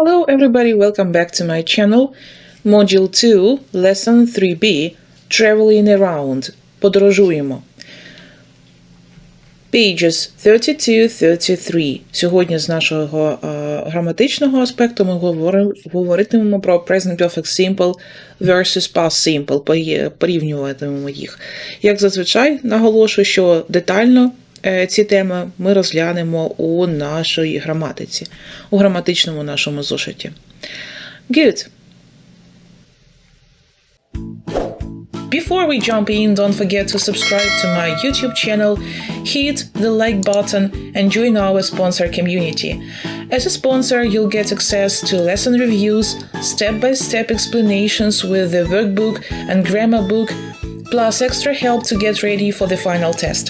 Hello everybody, welcome back to my channel. Module 2, Lesson 3b, Traveling Around. Подорожуємо. Pages 32-33. Сьогодні з нашого е, граматичного аспекту ми говоримо, говоритимемо про Present Perfect Simple versus Past Simple, порівнюватимемо їх. Як зазвичай, наголошую, що детально ці теми ми розглянемо у нашій граматиці, у граматичному нашому зошиті. Good. Before we jump in, don't forget to subscribe to my YouTube channel, hit the like button, and join our sponsor community. As a sponsor, you'll get access to lesson reviews, step by step explanations with the workbook and grammar book, plus extra help to get ready for the final test.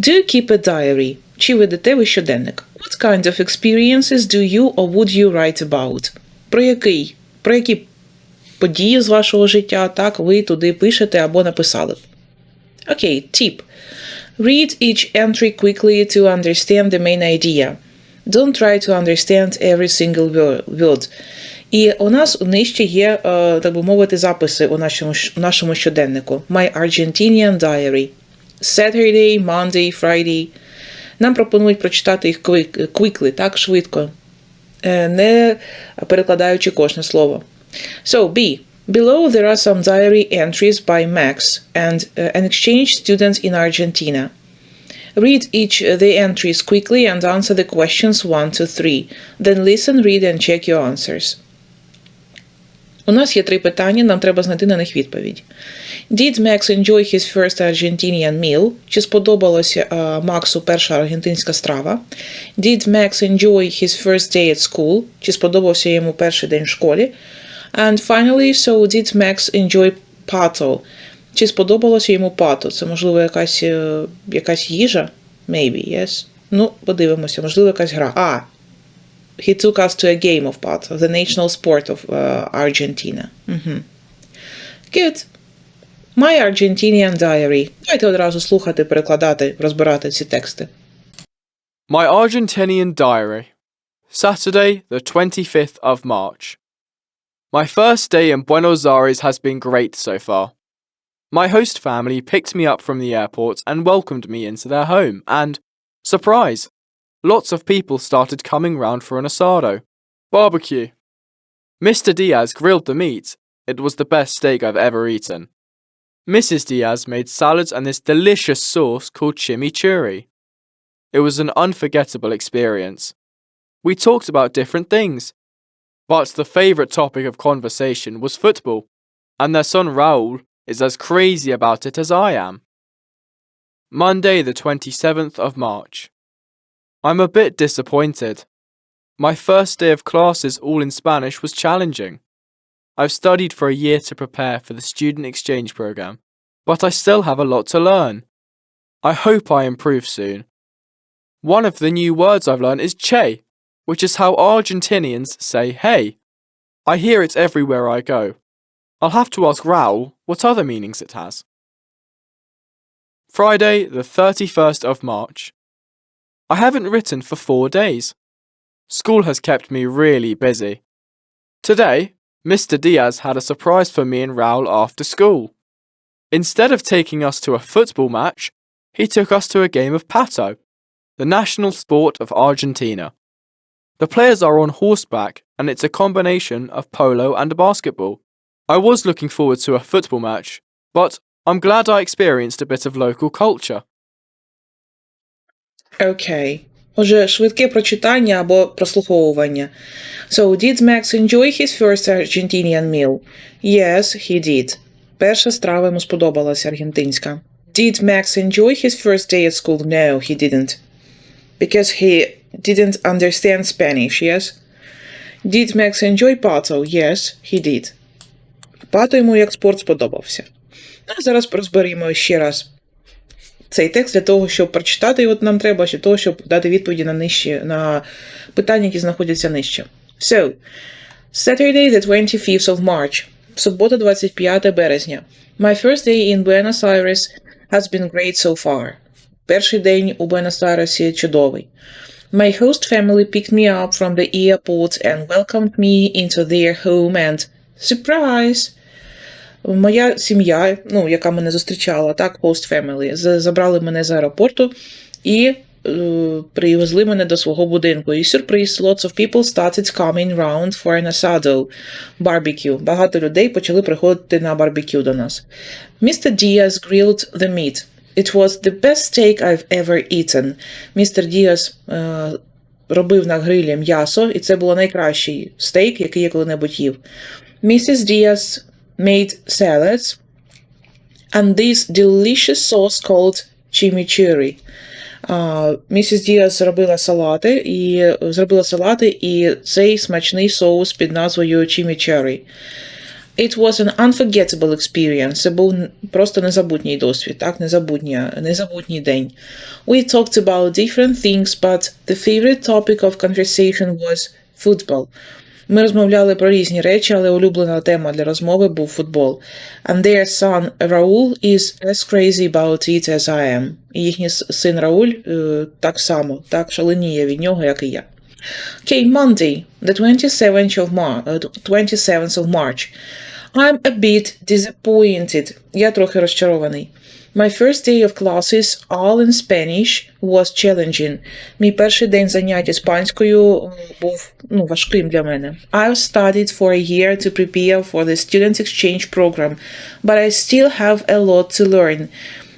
Do you keep a diary? Чи ведете ви щоденник? What kind of experiences do you or would you write about? Про який? Про які події з вашого життя, так, ви туди пишете або написали. Окей, tip. Read each entry quickly to understand the main idea. Don't try to understand every single word. І у нас нижче є, е, так би мовити, записи у нашому, у нашому щоденнику. My Argentinian Diary. Saturday, Monday, Friday. Нам пропонують прочитати їх quick- quickly, так, швидко, е, не перекладаючи кожне слово. So, B. Below there are some diary entries by Max and uh, an exchange student in Argentina. Read each uh, the entries quickly and answer the questions 1 to 3. Then listen, read and check your answers. У нас є три питання, нам треба знайти на них відповідь. Did Max enjoy his first Argentinian meal? Чи сподобалася е, Максу перша аргентинська страва? Did Max enjoy his first day at school? Чи сподобався йому перший день в школі? And finally, so did Max enjoy pato? Чи сподобалося йому пато? Це, можливо, якась, е, якась їжа? Maybe, yes. Ну, подивимося, можливо, якась гра. А, he took us to a game of pato, the national sport of uh, Argentina. Угу. Good. My Argentinian Diary. Давайте одразу слухати, перекладати, розбирати ці тексти. My Argentinian Diary. Saturday, the 25th of March. My first day in Buenos Aires has been great so far. My host family picked me up from the airport and welcomed me into their home, and, surprise, lots of people started coming round for an asado. Barbecue. Mr. Diaz grilled the meat. It was the best steak I've ever eaten. Mrs. Diaz made salads and this delicious sauce called chimichurri. It was an unforgettable experience. We talked about different things, but the favourite topic of conversation was football, and their son Raul is as crazy about it as I am. Monday, the 27th of March. I'm a bit disappointed. My first day of classes, all in Spanish, was challenging. I've studied for a year to prepare for the student exchange programme, but I still have a lot to learn. I hope I improve soon. One of the new words I've learned is che, which is how Argentinians say hey. I hear it everywhere I go. I'll have to ask Raoul what other meanings it has. Friday, the 31st of March. I haven't written for four days. School has kept me really busy. Today, Mr. Diaz had a surprise for me and Raoul after school. Instead of taking us to a football match, he took us to a game of pato, the national sport of Argentina. The players are on horseback and it's a combination of polo and basketball. I was looking forward to a football match, but I'm glad I experienced a bit of local culture. Окей. Отже, швидке прочитання або прослуховування. So, did Max enjoy his first Argentinian meal? Yes, he did. Перша страва йому сподобалася аргентинська. Did Max enjoy his first day at school? No, he didn't. Because he didn't understand Spanish, yes? Did Max enjoy Pato? Yes, he did. Пато йому як спорт сподобався. Ну, а зараз розберемо ще раз цей текст для того, щоб прочитати його нам треба, для того, щоб дати відповіді на нижче, на питання, які знаходяться нижче. So, Saturday, the 25th of March. Субота, 25 березня. My first day in Buenos Aires has been great so far. Перший день у Буенос-Айресі чудовий. My host family picked me up from the airport and welcomed me into their home and surprise! Моя сім'я, ну, яка мене зустрічала, так, host family, забрали мене з аеропорту і е, привезли мене до свого будинку. І сюрприз, lots of people started coming round for an asado barbecue. Багато людей почали приходити на барбекю до нас. Mr. Diaz grilled the meat. It was the best steak I've ever eaten. Містер Діас е, робив на грилі м'ясо, і це було найкращий стейк, який я коли-небудь їв. Mrs. Diaz made salads and this delicious sauce called chimichurri. А, Місіс Діас зробила салати і зробила салати і цей смачний соус під назвою chimichurri. It was an unforgettable experience. Це був н- просто незабутній досвід, так, незабутня, незабутній день. We talked about different things, but the favorite topic of conversation was football. Ми розмовляли про різні речі, але улюблена тема для розмови був футбол. And their son Raul is as crazy about it as I am. І їхній син Рауль е, так само, так шаленіє від нього, як і я. Okay, Monday, the 27th of, Mar- uh, 27th of March. I'm a bit disappointed. Я трохи розчарований. My first day of classes, all in Spanish, was challenging. Мій перший день занять іспанською був ну, важким для мене. I've studied for a year to prepare for the student exchange program, but I still have a lot to learn.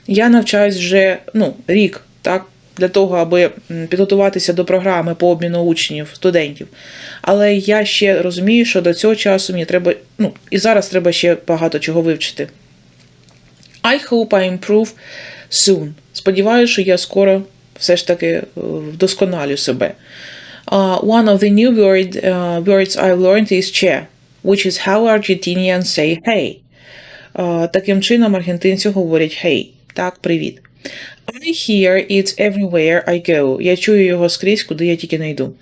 Я навчаюсь вже ну, рік, так, для того, аби підготуватися до програми по обміну учнів, студентів. Але я ще розумію, що до цього часу мені треба, ну, і зараз треба ще багато чого вивчити. I hope I improve soon. Сподіваюся, що я скоро все ж таки е, вдосконалю себе. Uh, one of the new word, uh, words I learned is che, which is how Argentinians say hey. Uh, таким чином аргентинці говорять hey. Так, привіт. I hear it everywhere I go. Я чую його скрізь, куди я тільки не йду.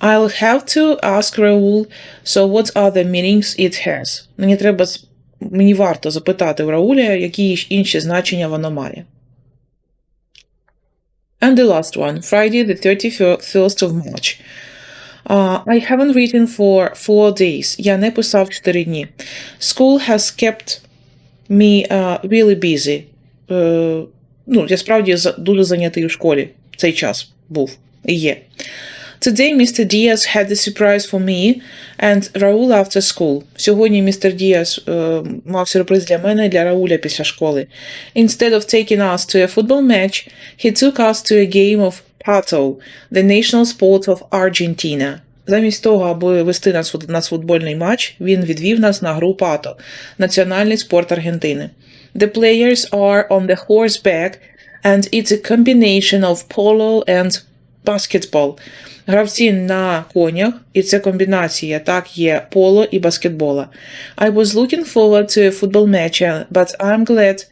I'll have to ask Raul, so what the meanings it has? Мені треба, мені варто запитати в Рауля, які інші значення воно має. And the last one, Friday, the 31st of March. Uh, I haven't written for four days. Я не писав 4 дні. School has kept me uh, really busy. Е, ну, я справді дуже зайнятий у школі. Цей час був і є. Today Mr. Diaz had a surprise for me and Raul after school. Сьогодні містер Діас е, мав сюрприз для мене і для Рауля після школи. Instead of taking us to a football match, he took us to a game of pato, the national sport of Argentina. Замість того, аби вести нас нас футбольний матч, він відвів нас на гру пато, національний спорт Аргентини. The players are on the horseback, and it's a combination of polo and basketball. Гравці на конях, і це комбінація, так, є поло і баскетбола. I was looking forward to a football match, but I'm glad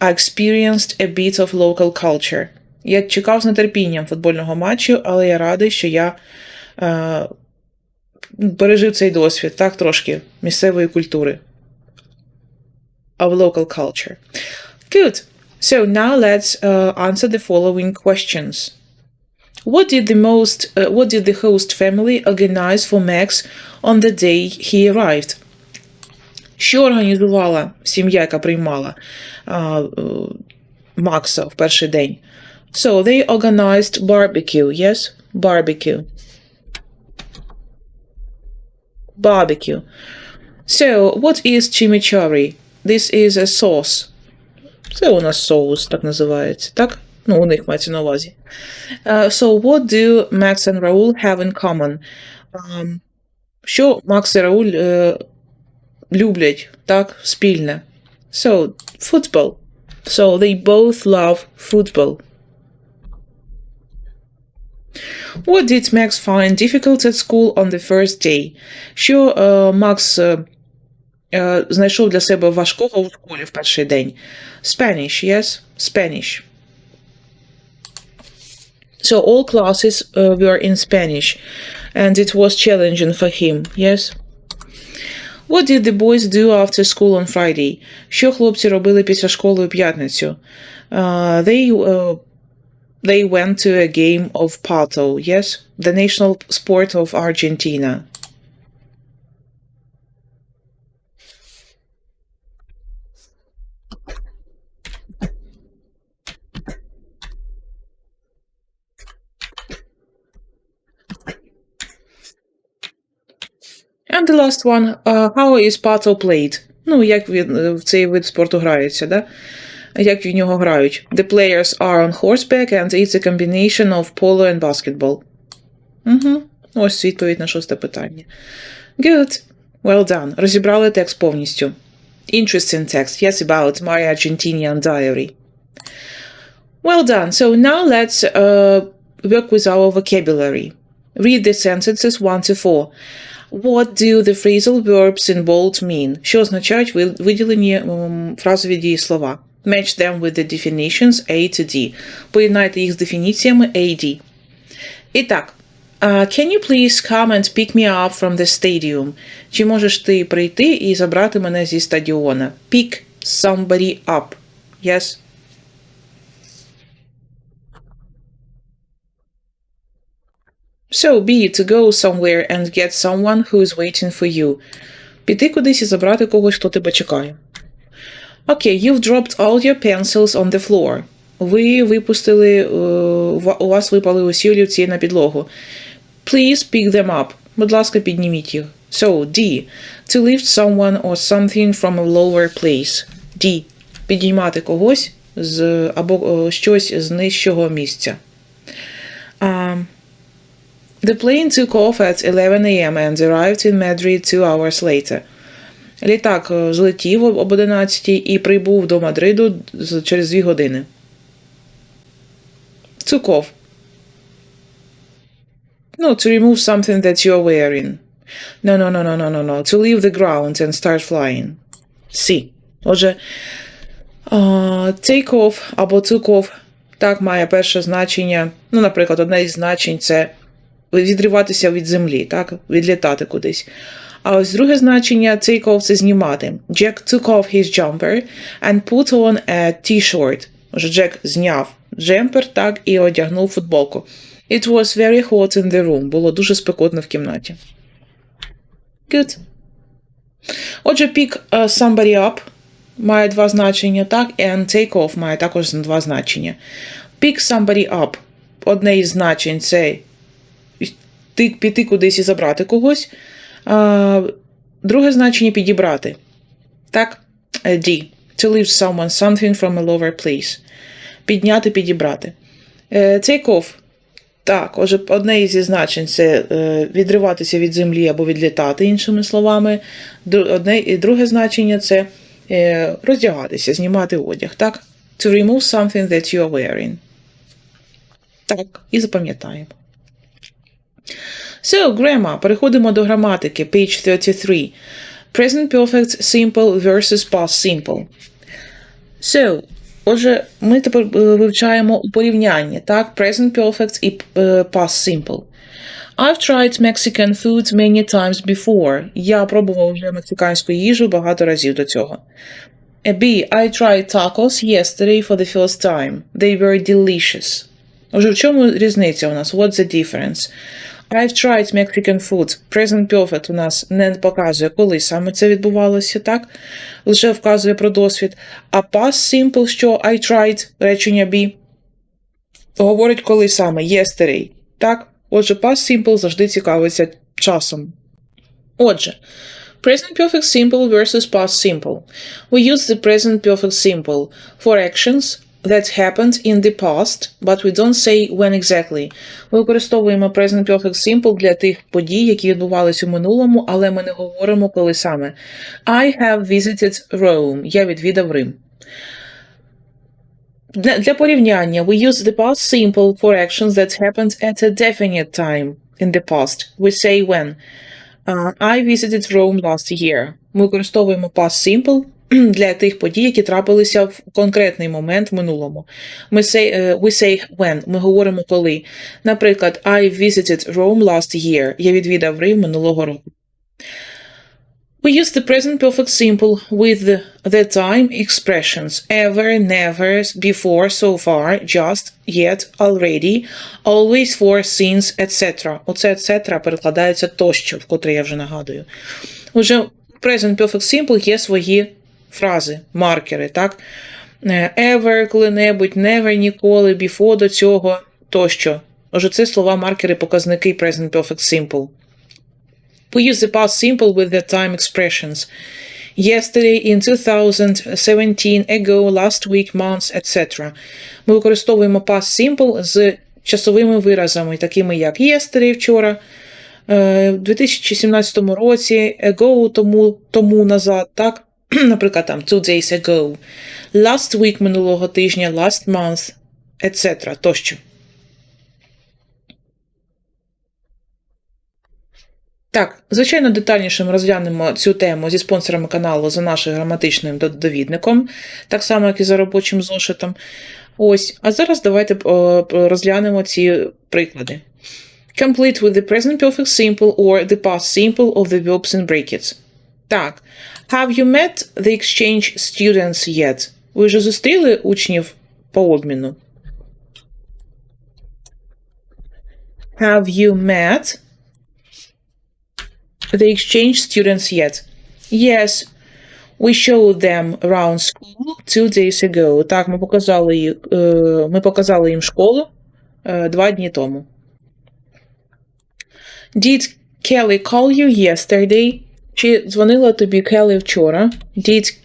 I experienced a bit of local culture. Я чекав з нетерпінням футбольного матчу, але я радий, що я е, пережив цей досвід, так, трошки місцевої культури. Of local culture. Good. So now let's uh, answer the following questions. What did the most uh, what did the host family organize for Max on the day he arrived? Що організувала сім'я, яка приймала а, е, Макса в перший день? So they organized barbecue, yes? Barbecue. Barbecue. So, what is chimichurri? This is a sauce. Це у нас соус, так називається, так? Ну, у них мається на увазі. Uh, so, what do Max and Raul have in common? Um, що Макс і Рауль е, люблять, так, спільне? So, football. So, they both love football. What did Max find difficult at school on the first day? Що е, Макс е, е, знайшов для себе важкого у школі в перший день? Spanish, yes? Spanish. So all classes uh, were in Spanish, and it was challenging for him, yes? What did the boys do after school on Friday? Що хлопці робили після школи у п'ятницю? Uh, they, uh, they went to a game of pato, yes? The national sport of Argentina. And the last one, uh, how is pato played? Ну, як він е, в цей вид спорту грається, да? Як в нього грають? The players are on horseback and it's a combination of polo and basketball. Угу. Ось відповідь на шосте питання. Good. Well done. Розібрали текст повністю. Interesting text. Yes, about my Argentinian diary. Well done. So now let's uh, work with our vocabulary. Read the sentences 1 to 4. What do the phrasal verbs in bold mean? Що означають ви- виділені м, фразові дієслова? Match them with the definitions A to D. Поєднайте їх з дефініціями A і D. І так, uh, can you please come and pick me up from the stadium? Чи можеш ти прийти і забрати мене зі стадіона? Pick somebody up. Yes? So be to go somewhere and get someone who is waiting for you. Піти кудись і забрати когось, хто тебе чекає. Окей, you've dropped all your pencils on the floor. Ви випустили, е, у вас випали усі олівці на підлогу. Please pick them up. Будь ласка, підніміть їх. So, D. To lift someone or something from a lower place. D. Підіймати когось з, або е, щось з нижчого місця. Um, The plane took off at 11 a.m. and arrived in Madrid two hours later. Літак е, злетів об 11 і прибув до Мадриду через 2 години. Took off. No, to remove something that you're wearing. No, no, no, no, no, no, no. To leave the ground and start flying. C. Отже, а, take off або took off так має перше значення. Ну, наприклад, одне із значень це відриватися від землі, так? Відлітати кудись. А ось друге значення off – це знімати. Jack took off his jumper and put on a t-shirt. Отже, Джек зняв джемпер, так, і одягнув футболку. It was very hot in the room. Було дуже спекотно в кімнаті. Good. Отже, pick uh, somebody up має два значення, так, and take off має також два значення. Pick somebody up. Одне із значень це ти, піти кудись і забрати когось. А, друге значення підібрати. Так? Е, D. To lift someone something from a lower place. Підняти, підібрати. Е, Take off. Так, одне із значень це е, відриватися від землі або відлітати, іншими словами. Одне, і друге значення це е, роздягатися, знімати одяг. Так? To remove something that you are wearing. Так, і запам'ятаємо. So, grammar. Переходимо до граматики. Page 33. Present perfect simple versus past simple. So, отже, ми тепер е, вивчаємо у порівнянні, так? Present perfect і е, past simple. I've tried Mexican food many times before. Я пробував вже мексиканську їжу багато разів до цього. B. I tried tacos yesterday for the first time. They were delicious. Отже, в чому різниця у нас? What's the difference? I've tried Mexican food. Present perfect у нас не показує, коли саме це відбувалося, так? Лише вказує про досвід. А past simple, що I tried, речення be, говорить, коли саме, yesterday, так? Отже, past simple завжди цікавиться часом. Отже, present perfect simple versus past simple. We use the present perfect simple for actions that happened in the past, but we don't say when exactly. Ми використовуємо present perfect simple для тих подій, які відбувалися у минулому, але ми не говоримо коли саме. I have visited Rome. Я відвідав Рим. Для, для порівняння, we use the past simple for actions that happened at a definite time in the past. We say when. Uh, I visited Rome last year. Ми використовуємо past simple для тих подій, які трапилися в конкретний момент в минулому. Ми say, е, we say when. Ми говоримо коли. Наприклад, I visited Rome last year. Я відвідав Рим минулого року. We use the present perfect simple with the, the time expressions ever, never, before, so far, just, yet, already, always, for, since, etc. Оце etc. перекладається тощо, вкотре я вже нагадую. Уже present perfect simple є свої фрази, маркери, так? Е, Ever, коли-небудь, never, ніколи, before, до цього, тощо. Отже, це слова, маркери, показники present perfect simple. We use the past simple with the time expressions. Yesterday, in 2017, ago, last week, months, etc. Ми використовуємо past simple з часовими виразами, такими як yesterday, вчора, е, в 2017 році, ago, тому, тому назад, так? Наприклад, там two days ago, last week минулого тижня, last month, etc. тощо. Так, звичайно, детальніше ми розглянемо цю тему зі спонсорами каналу за нашим граматичним довідником, так само, як і за робочим зошитом. Ось, а зараз давайте розглянемо ці приклади. Complete with the present perfect simple or the past simple of the verbs in brackets. Так. Have you met the exchange students yet? Ви вже зустріли учнів по обміну? Have you met the exchange students yet? Yes, we showed them around school two days ago. Так, ми показали, їх, е, ми показали їм школу е, два дні тому. Did Kelly call you yesterday? Чи дзвонила тобі Келі вчора? Did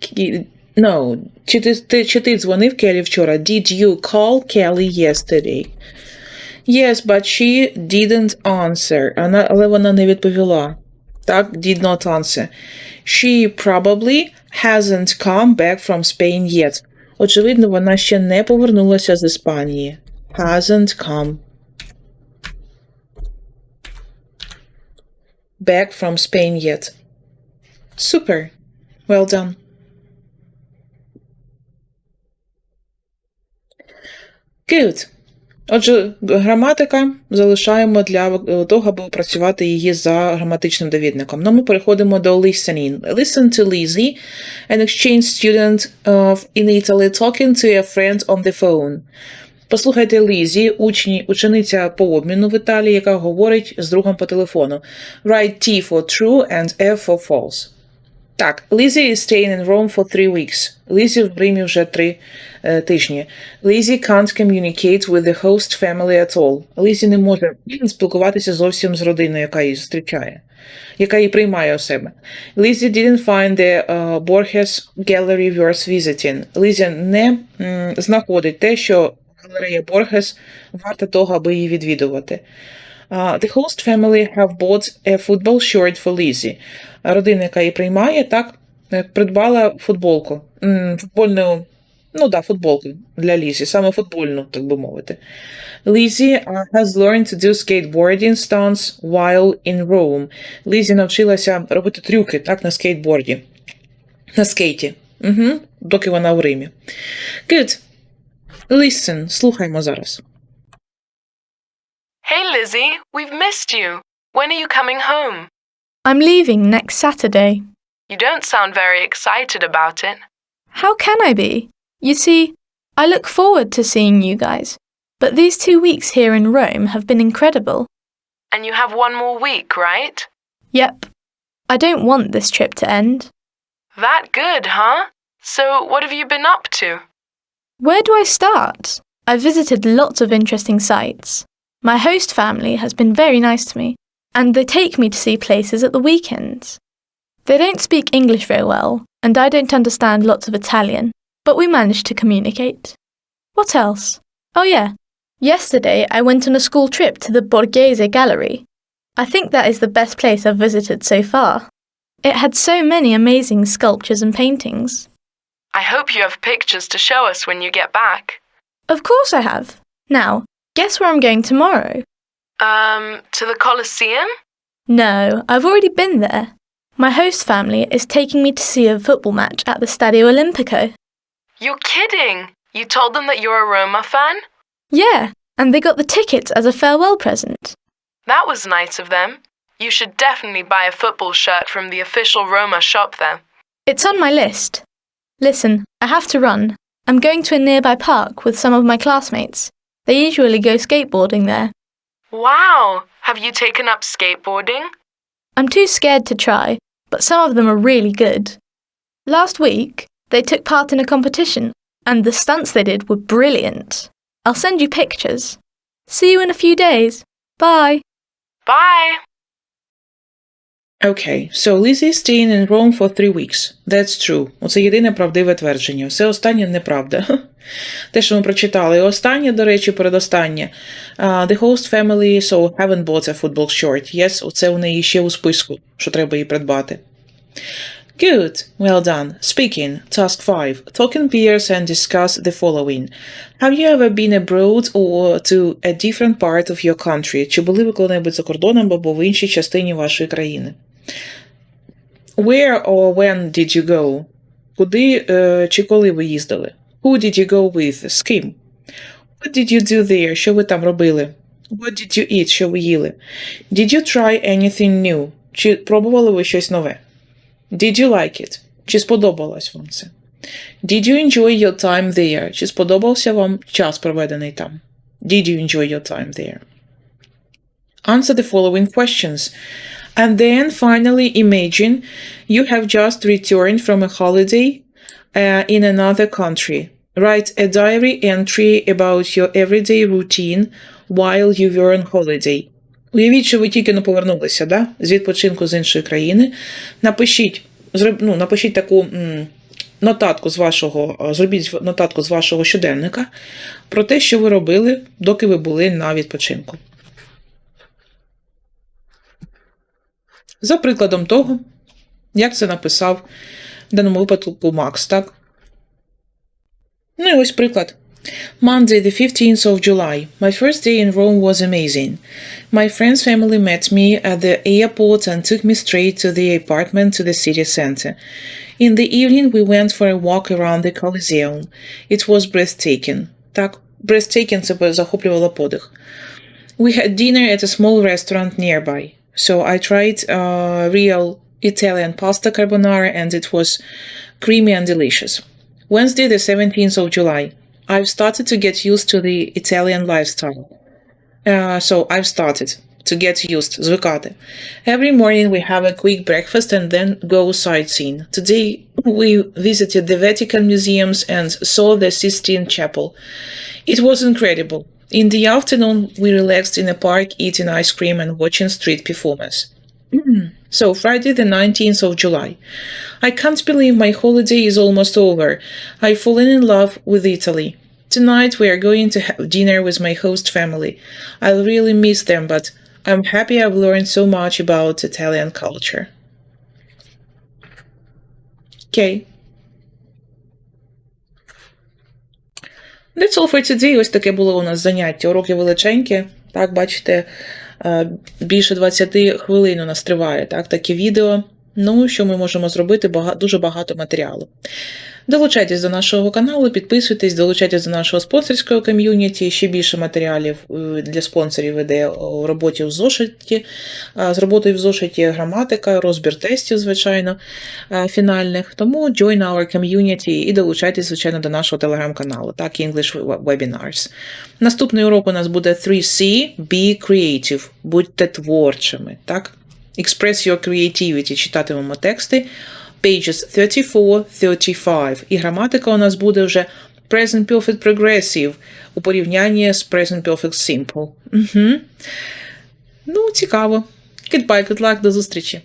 Кі- No. Чи ти, ти, чи ти дзвонив Келі вчора? Did you call Kelly yesterday? Yes, but she didn't answer. Вона, але вона не відповіла. Так, did not answer. She probably hasn't come back from Spain yet. Очевидно, вона ще не повернулася з Іспанії. Hasn't come back from Spain yet. Super. Well done. Good. Отже, граматика залишаємо для е, того, аби опрацювати її за граматичним довідником. Ну, ми переходимо до listening. Listen to Lizzie, an exchange student of, in Italy talking to a friend on the phone. Послухайте Лізі, учні, учениця по обміну в Італії, яка говорить з другом по телефону. Write T for true and F for false. Так, Lizzie is staying in Rome for three weeks. Лізі в Римі вже три е, тижні. Lizzie can't communicate with the host family at all. Лізі не може спілкуватися зовсім з родиною, яка її зустрічає, яка її приймає у себе. Lizzie didn't find the uh, Borges gallery worth visiting. Лізі не м, знаходить те, що галерея Боргес варта того, аби її відвідувати. Uh, the host family have bought a football shirt for Lizzie. Родина, яка її приймає, так, е, придбала футболку. Футбольну, ну да, футболку для Лізі, саме футбольну, так би мовити. Uh, has learned to do skateboarding stunts while in Rome. Лізі навчилася робити трюки так, на скейтборді. На скейті. Угу, доки вона в Римі. Good. Listen, слухаймо зараз. Hey Lizzie, we've missed you. When are you coming home? I'm leaving next Saturday. You don't sound very excited about it. How can I be? You see, I look forward to seeing you guys, but these two weeks here in Rome have been incredible. And you have one more week, right? Yep. I don't want this trip to end. That good, huh? So, what have you been up to? Where do I start? I visited lots of interesting sites. My host family has been very nice to me, and they take me to see places at the weekends. They don't speak English very well, and I don't understand lots of Italian, but we manage to communicate. What else? Oh, yeah. Yesterday I went on a school trip to the Borghese Gallery. I think that is the best place I've visited so far. It had so many amazing sculptures and paintings. I hope you have pictures to show us when you get back. Of course I have. Now, guess where I'm going tomorrow? Um, to the Colosseum? No, I've already been there. My host family is taking me to see a football match at the Stadio Olimpico. You're kidding! You told them that you're a Roma fan? Yeah, and they got the tickets as a farewell present. That was nice of them. You should definitely buy a football shirt from the official Roma shop there. It's on my list. Listen, I have to run. I'm going to a nearby park with some of my classmates. They usually go skateboarding there. Wow! Have you taken up skateboarding? I'm too scared to try, but some of them are really good. Last week, they took part in a competition, and the stunts they did were brilliant. I'll send you pictures. See you in a few days. Bye. Bye! Lizzie is staying in Rome for three weeks. That's true. Оце єдине правдиве твердження. Все останнє неправда. Те, що ми прочитали. Останнє, до речі, передостаннє. Uh, the host family so haven't bought a football shirt. Yes, оце у неї ще у списку, що треба їй придбати. Good. Well done. Speaking. Task 5. Talk in pairs and discuss the following. Have you ever been abroad or to a different part of your country? Чи були ви коли-небудь за кордоном або в іншій частині вашої країни? Where or when did you go? Куди е, чи коли ви їздили? Who did you go with? З ким? What did you do there? Що ви там робили? What did you eat? Що ви їли? Did you try anything new? Чи пробували ви щось нове? Did you like it? Чи сподобалось вам це? Did you enjoy your time there? Чи сподобався вам час, проведений там? Did you enjoy your time there? Answer the following questions. And then finally imagine you have just returned from a holiday uh, in another country. Write a diary entry about your everyday routine while you were on holiday. Уявіть, що ви тільки не повернулися да? з відпочинку з іншої країни. Напишіть, ну, напишіть таку м, нотатку з вашого, зробіть нотатку з вашого щоденника про те, що ви робили, доки ви були на відпочинку. За прикладом того, як це написав в даному випадку Макс, так? Ну і ось приклад. Monday, the 15th of July. My first day in Rome was amazing. My friend's family met me at the airport and took me straight to the apartment to the city center. In the evening, we went for a walk around the Colosseum. It was breathtaking. Так, breathtaking – це захоплювало подих. We had dinner at a small restaurant nearby. So I tried uh, real Italian pasta carbonara and it was creamy and delicious. Wednesday, the 17th of July. I've started to get used to the Italian lifestyle. Uh, so I've started to get used, звикати. Every morning we have a quick breakfast and then go sightseeing. Today we visited the Vatican museums and saw the Sistine Chapel. It was incredible. In the afternoon, we relaxed in a park eating ice cream and watching street performers. Mm-hmm. so, Friday, the 19th of July. I can't believe my holiday is almost over. I've fallen in love with Italy. Tonight, we are going to have dinner with my host family. I'll really miss them, but I'm happy I've learned so much about Italian culture. Okay. That's all for. Ось таке було у нас заняття. Уроки величенькі. Так, бачите, е, більше 20 хвилин у нас триває. Так, такі відео. Ну, що ми можемо зробити? Бага- дуже багато матеріалу. Долучайтесь до нашого каналу, підписуйтесь, долучайтесь до нашого спонсорського ком'юніті. Ще більше матеріалів е, для спонсорів іде у роботі в зошиті. З роботою в зошиті граматика, розбір тестів, звичайно, фінальних. Тому join our community і долучайтесь, звичайно, до нашого телеграм-каналу, так, English Webinars. Наступний урок у нас буде 3C Be Creative. Будьте творчими. так? Express your creativity. Читатимемо тексти. Pages 34-35. І граматика у нас буде вже Present Perfect Progressive у порівнянні з Present Perfect Simple. Угу. Ну, цікаво. Goodbye, good luck, до зустрічі.